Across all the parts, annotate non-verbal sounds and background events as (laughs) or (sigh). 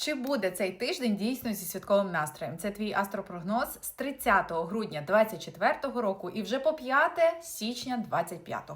Чи буде цей тиждень дійсно зі святковим настроєм? Це твій астропрогноз з 30 грудня 2024 року і вже по 5 січня 2025.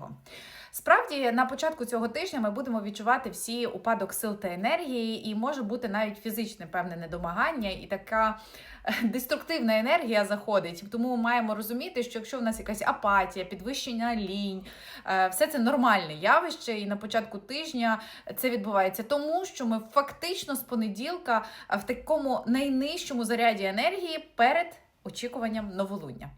Справді, на початку цього тижня ми будемо відчувати всі упадок сил та енергії, і може бути навіть фізичне певне недомагання і така е, деструктивна енергія заходить. Тому ми маємо розуміти, що якщо в нас якась апатія, підвищення лінь, е, все це нормальне явище, і на початку тижня це відбувається тому, що ми фактично з понеділка е, в такому найнижчому заряді енергії перед. Очікуванням новолуння.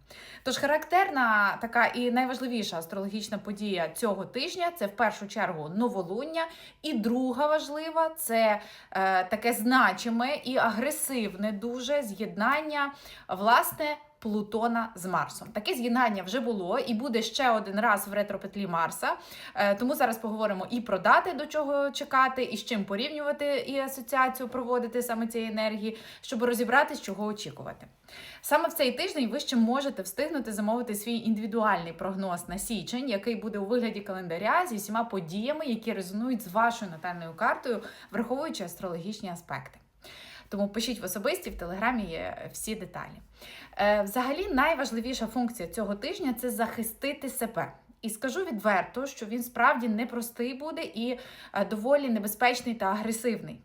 Тож характерна така і найважливіша астрологічна подія цього тижня це в першу чергу новолуння. І друга важлива це е, таке значиме і агресивне дуже з'єднання власне. Плутона з Марсом. Таке з'єднання вже було і буде ще один раз в ретропетлі Марса. Е, Тому зараз поговоримо і про дати, до чого чекати, і з чим порівнювати і асоціацію проводити саме цієї енергії, щоб розібратись, чого очікувати. Саме в цей тиждень ви ще можете встигнути замовити свій індивідуальний прогноз на січень, який буде у вигляді календаря зі всіма подіями, які резонують з вашою натальною картою, враховуючи астрологічні аспекти. Тому пишіть в особисті, в телеграмі є всі деталі. Е, Взагалі, найважливіша функція цього тижня це захистити себе. І скажу відверто, що він справді непростий буде і е, доволі небезпечний та агресивний.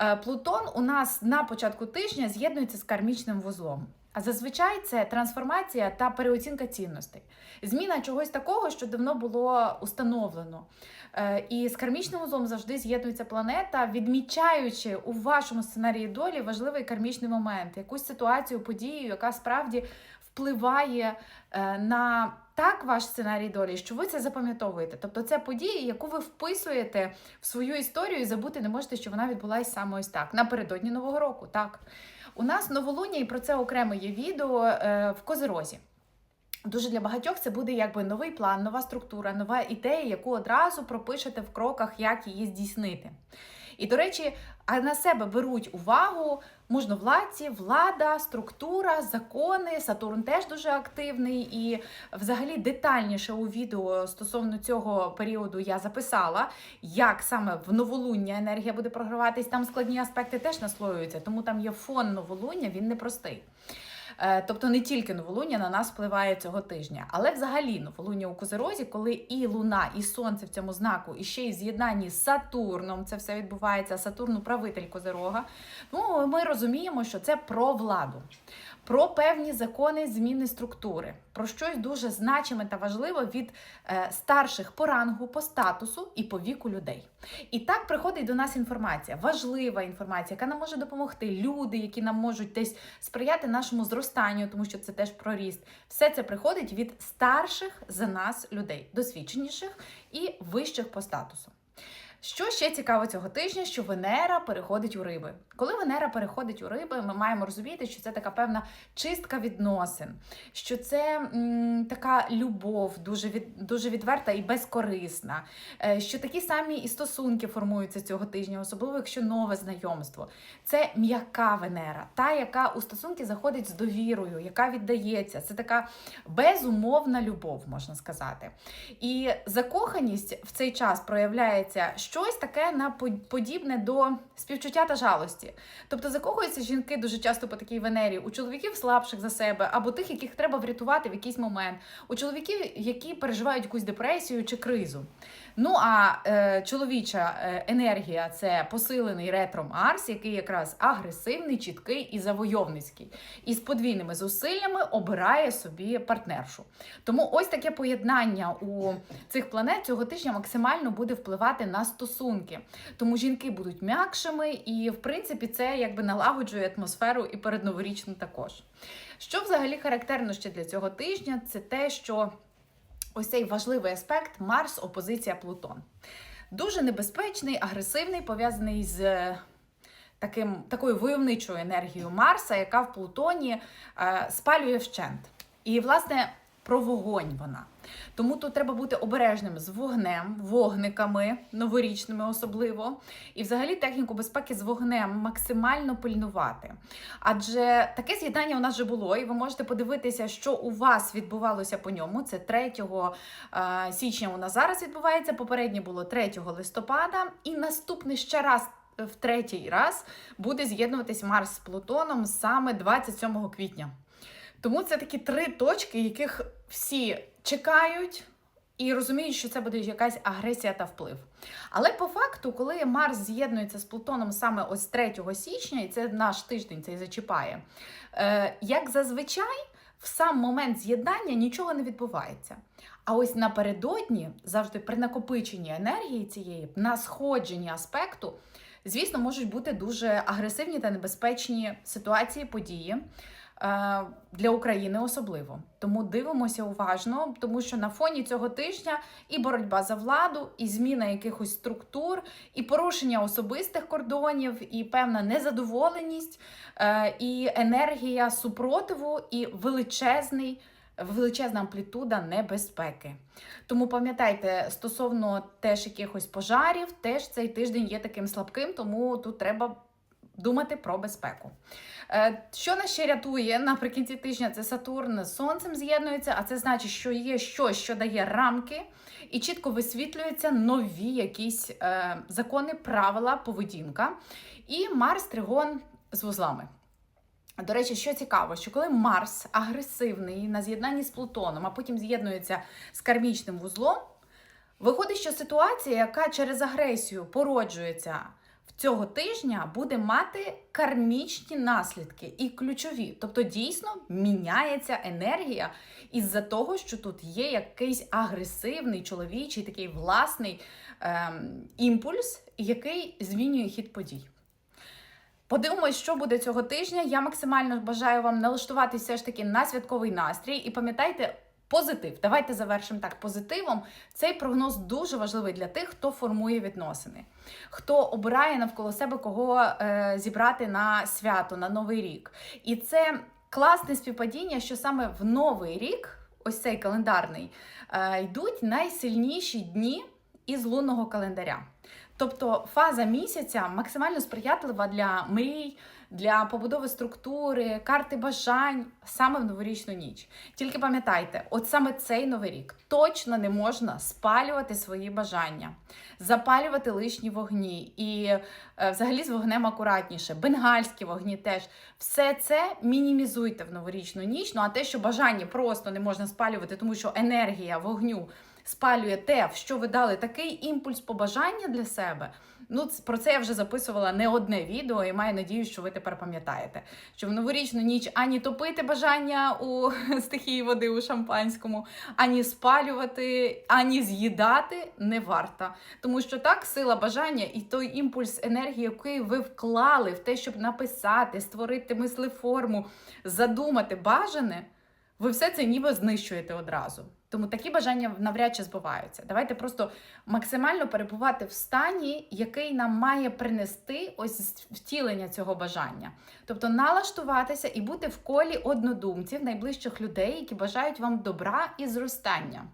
Е, Плутон у нас на початку тижня з'єднується з кармічним вузлом. А зазвичай це трансформація та переоцінка цінностей, зміна чогось такого, що давно було установлено. Е, І з кармічним узлом завжди з'єднується планета, відмічаючи у вашому сценарії долі важливий кармічний момент, якусь ситуацію, подію, яка справді впливає е, на так ваш сценарій долі, що ви це запам'ятовуєте. Тобто це подія, яку ви вписуєте в свою історію і забути не можете, що вона відбулася саме ось так. Напередодні Нового року. Так. У нас новолуння, і про це окремо є відео е, в Козирозі. Дуже для багатьох це буде якби новий план, нова структура, нова ідея, яку одразу пропишете в кроках, як її здійснити. І, до речі, на себе беруть увагу можновладці, влада, структура, закони. Сатурн теж дуже активний. І взагалі детальніше у відео стосовно цього періоду я записала, як саме в новолуння енергія буде програватись. Там складні аспекти теж наслоюються, тому там є фон новолуння, він непростий. Е, Тобто не тільки новолуння на нас впливає цього тижня, але взагалі новолуння у Козерозі, коли і Луна, і Сонце в цьому знаку, і ще й з'єднанні з Сатурном, це все відбувається. Сатурн управитель Козерога. Ну ми розуміємо, що це про владу, про певні закони зміни структури, про щось дуже значиме та важливе від е, старших по рангу, по статусу і по віку людей. І так приходить до нас інформація, важлива інформація, яка нам може допомогти. Люди, які нам можуть десь сприяти нашому зростанню, тому що це теж про ріст. Все це приходить від старших за нас людей, досвідченіших і вищих по статусу. Що ще цікаво цього тижня, що Венера переходить у риби. Коли Венера переходить у риби, ми маємо розуміти, що це така певна чистка відносин, що це м, така любов, дуже від, дуже відверта і безкорисна, е, що такі самі і стосунки формуються цього тижня, особливо якщо нове знайомство. Це м'яка Венера, та, яка у стосунки заходить з довірою, яка віддається. Це така безумовна любов, можна сказати. І закоханість в цей час проявляється щось таке на подібне до співчуття та жалості. Тобто закохуються жінки дуже часто по такій Венері у чоловіків слабших за себе, або тих, яких треба врятувати в якийсь момент, у чоловіків, які переживають якусь депресію чи кризу. Ну а е, чоловіча е, енергія це посилений ретро Марс, який якраз агресивний, чіткий і завойовницький. І з подвійними зусиллями обирає собі партнершу. Тому ось таке поєднання у цих планет цього тижня максимально буде впливати на стосунки. Тому жінки будуть м'якшими, і в принципі це якби налагоджує атмосферу і передноворічну також. Що взагалі характерно ще для цього тижня, це те, що ось цей важливий аспект Марс, опозиція Плутон. Дуже небезпечний, агресивний, пов'язаний з таким, такою войовничою енергією Марса, яка в Плутоні е, спалює вщент. І, власне, про вогонь вона. Тому тут треба бути обережним з вогнем, вогниками, новорічними особливо. І взагалі техніку безпеки з вогнем максимально пильнувати. Адже таке з'єднання у нас вже було, і ви можете подивитися, що у вас відбувалося по ньому. Це 3 січня у нас зараз відбувається. Попереднє було 3 листопада, і наступний ще раз в третій раз буде з'єднуватись Марс з Плутоном саме 27 квітня. Тому це такі три точки, яких всі чекають і розуміють, що це буде якась агресія та вплив. Але по факту, коли Марс з'єднується з Плутоном саме ось 3 січня, і це наш тиждень цей зачіпає, е, як зазвичай, в сам момент з'єднання нічого не відбувається. А ось напередодні, завжди при накопиченні енергії цієї, на сходженні аспекту, звісно, можуть бути дуже агресивні та небезпечні ситуації, події. Е, Для України особливо. Тому дивимося уважно, тому що на фоні цього тижня і боротьба за владу, і зміна якихось структур, і порушення особистих кордонів, і певна незадоволеність, е, і енергія супротиву, і величезний. Величезна амплітуда небезпеки. Тому пам'ятайте, стосовно теж якихось пожарів, теж цей тиждень є таким слабким, тому тут треба думати про безпеку. Е, Що нас ще рятує наприкінці тижня? Це Сатурн з Сонцем з'єднується, а це значить, що є щось, що дає рамки, і чітко висвітлюються нові якісь е, закони, правила, поведінка. І Марс Тригон з вузлами. До речі, що цікаво, що коли Марс агресивний на з'єднанні з Плутоном, а потім з'єднується з кармічним вузлом, виходить, що ситуація, яка через агресію породжується цього тижня, буде мати кармічні наслідки і ключові. Тобто, дійсно міняється енергія із-за того, що тут є якийсь агресивний чоловічий такий власний ем, імпульс, який змінює хід подій. Подивимось, що буде цього тижня. Я максимально бажаю вам налаштуватися все ж таки на святковий настрій. І пам'ятайте, позитив. Давайте завершимо так позитивом. Цей прогноз дуже важливий для тих, хто формує відносини, хто обирає навколо себе кого е, зібрати на свято, на новий рік. І це класне співпадіння, що саме в новий рік, ось цей календарний, е, йдуть найсильніші дні із лунного календаря. Тобто фаза місяця максимально сприятлива для мрій, для побудови структури, карти бажань саме в новорічну ніч. Тільки пам'ятайте, от саме цей новий рік точно не можна спалювати свої бажання, запалювати лишні вогні і е, взагалі з вогнем акуратніше, бенгальські вогні теж. Все це мінімізуйте в новорічну ніч. Ну а те, що бажання просто не можна спалювати, тому що енергія вогню спалює те, в що ви дали такий імпульс побажання для себе. Ну, про це я вже записувала не одне відео, і маю надію, що ви тепер пам'ятаєте, що в новорічну ніч ані топити бажання у (laughs) стихії води у шампанському, ані спалювати, ані з'їдати не варто. Тому що так сила бажання і той імпульс енергії, який ви вклали в те, щоб написати, створити мислеформу, задумати бажане, ви все це ніби знищуєте одразу. Тому такі бажання навряд чи збуваються. Давайте просто максимально перебувати в стані, який нам має принести ось втілення цього бажання. Тобто налаштуватися і бути в колі однодумців, найближчих людей, які бажають вам добра і зростання.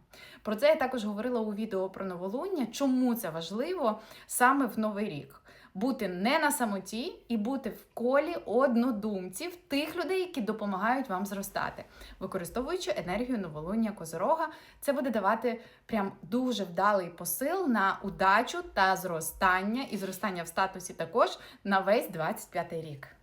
Про це я також говорила у відео про новолуння. Чому це важливо саме в новий рік? Бути не на самоті і бути в колі однодумців, тих людей, які допомагають вам зростати, використовуючи енергію новолуння козорога, це буде давати прям дуже вдалий посил на удачу та зростання, і зростання в статусі також на весь 25 рік.